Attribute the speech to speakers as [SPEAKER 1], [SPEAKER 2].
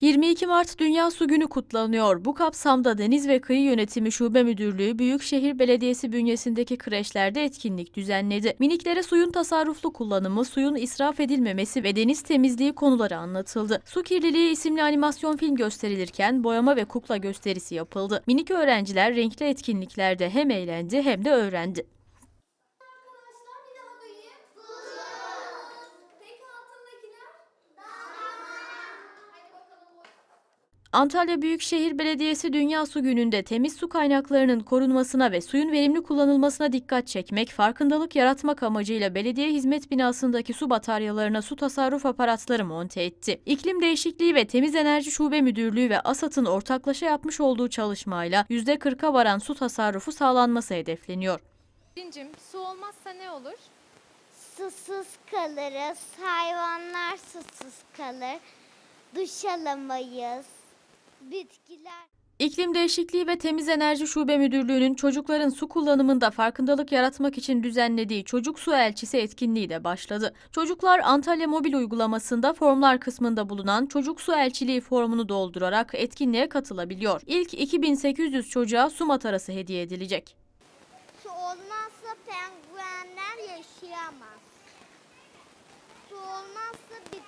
[SPEAKER 1] 22 Mart Dünya Su Günü kutlanıyor. Bu kapsamda Deniz ve Kıyı Yönetimi Şube Müdürlüğü Büyükşehir Belediyesi bünyesindeki kreşlerde etkinlik düzenledi. Miniklere suyun tasarruflu kullanımı, suyun israf edilmemesi ve deniz temizliği konuları anlatıldı. Su Kirliliği isimli animasyon film gösterilirken boyama ve kukla gösterisi yapıldı. Minik öğrenciler renkli etkinliklerde hem eğlendi hem de öğrendi. Antalya Büyükşehir Belediyesi Dünya Su Günü'nde temiz su kaynaklarının korunmasına ve suyun verimli kullanılmasına dikkat çekmek, farkındalık yaratmak amacıyla belediye hizmet binasındaki su bataryalarına su tasarruf aparatları monte etti. İklim Değişikliği ve Temiz Enerji Şube Müdürlüğü ve ASAT'ın ortaklaşa yapmış olduğu çalışmayla %40'a varan su tasarrufu sağlanması hedefleniyor.
[SPEAKER 2] Bilincim, su olmazsa ne olur?
[SPEAKER 3] Susuz kalırız, hayvanlar susuz kalır, duş alamayız, Bitkiler.
[SPEAKER 1] İklim Değişikliği ve Temiz Enerji Şube Müdürlüğü'nün çocukların su kullanımında farkındalık yaratmak için düzenlediği Çocuk Su Elçisi etkinliği de başladı. Çocuklar Antalya mobil uygulamasında formlar kısmında bulunan Çocuk Su Elçiliği formunu doldurarak etkinliğe katılabiliyor. İlk 2800 çocuğa su matarası hediye edilecek.
[SPEAKER 3] Su olmazsa penguenler yaşayamaz. Su olmazsa bir